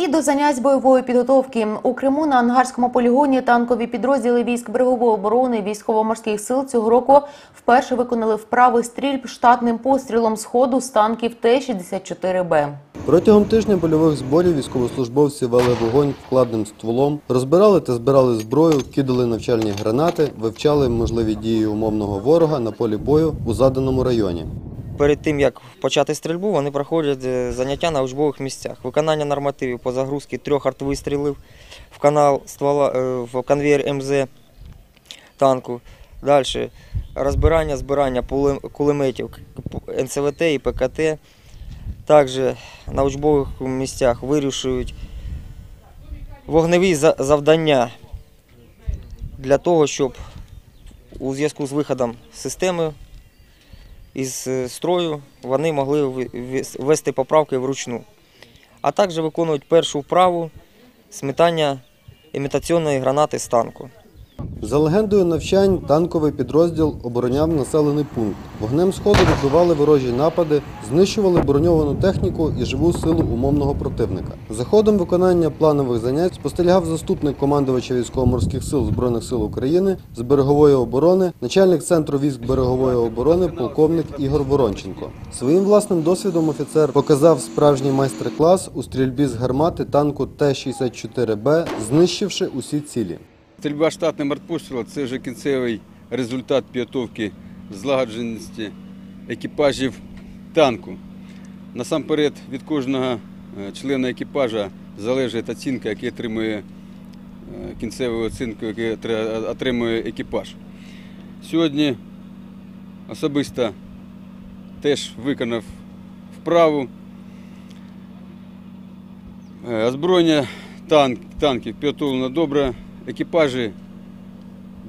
І до занять бойової підготовки у Криму на ангарському полігоні танкові підрозділи військ берегової оборони військово-морських сил цього року вперше виконали вправи стрільб штатним пострілом з ходу з танків Т-64Б. Протягом тижня польових зборів військовослужбовці вели вогонь вкладним стволом, розбирали та збирали зброю, кидали навчальні гранати, вивчали можливі дії умовного ворога на полі бою у заданому районі. Перед тим як почати стрільбу, вони проходять е, заняття на учбових місцях. Виконання нормативів по загрузці трьох артвистрілів в канал ствола е, в конвейер МЗ танку. Далі розбирання, збирання кулеметів НЦВТ і ПКТ. Також на учбових місцях вирішують вогневі завдання для того, щоб у зв'язку з виходом системи із е, строю вони могли ввести поправки вручну. А також виконують першу вправу сметання імітаційної гранати з танку. За легендою навчань, танковий підрозділ обороняв населений пункт. Вогнем сходу відбивали ворожі напади, знищували броньовану техніку і живу силу умовного противника. За ходом виконання планових занять спостерігав заступник командувача військово-морських сил Збройних сил України з берегової оборони, начальник центру військ берегової оборони, полковник Ігор Воронченко. Своїм власним досвідом офіцер показав справжній майстер-клас у стрільбі з гармати танку Т-64Б, знищивши усі цілі. Стрільба штатним артпострілом – це вже кінцевий результат підготовки злагодженості екіпажів танку. Насамперед від кожного е, члена екіпажа залежить оцінка, яку отримує е, кінцеву оцінку, яку отримує екіпаж. Сьогодні особисто теж виконав вправу. Е, Озброєння танк, танків підготовлено добре, екіпажі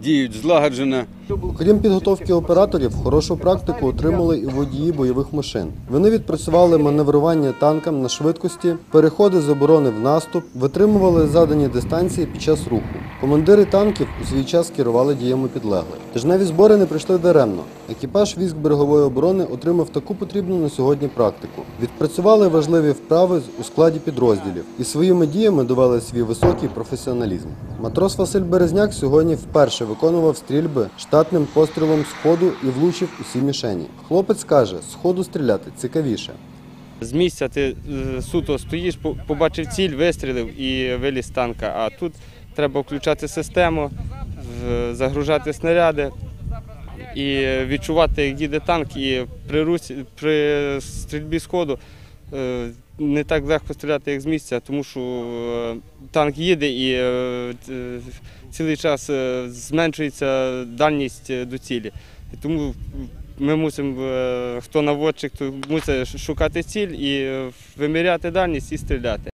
діють злагоджено. Крім підготовки операторів, хорошу практику отримали і водії бойових машин. Вони відпрацювали маневрування танкам на швидкості, переходи з оборони в наступ, витримували задані дистанції під час руху. Командири танків у свій час керували діями підлеглих. Тижневі збори не прийшли даремно. Екіпаж військ берегової оборони отримав таку потрібну на сьогодні практику. Відпрацювали важливі вправи у складі підрозділів і своїми діями довели свій високий професіоналізм. Матрос Василь Березняк сьогодні вперше виконував стрільби штатним пострілом з ходу і влучив усі мішені. Хлопець каже, з ходу стріляти цікавіше. З місця ти е, суто стоїш, побачив ціль, вистрілив і виліз танка. А тут треба включати систему, загружати снаряди і відчувати, як їде танк, і при, руці, при стрільбі з ходу е, не так легко стріляти, як з місця, тому що е, танк їде і е, цілий час зменшується дальність до цілі. Тому ми мусимо, хто наводчик, то мусить шукати ціль і виміряти дальність і стріляти.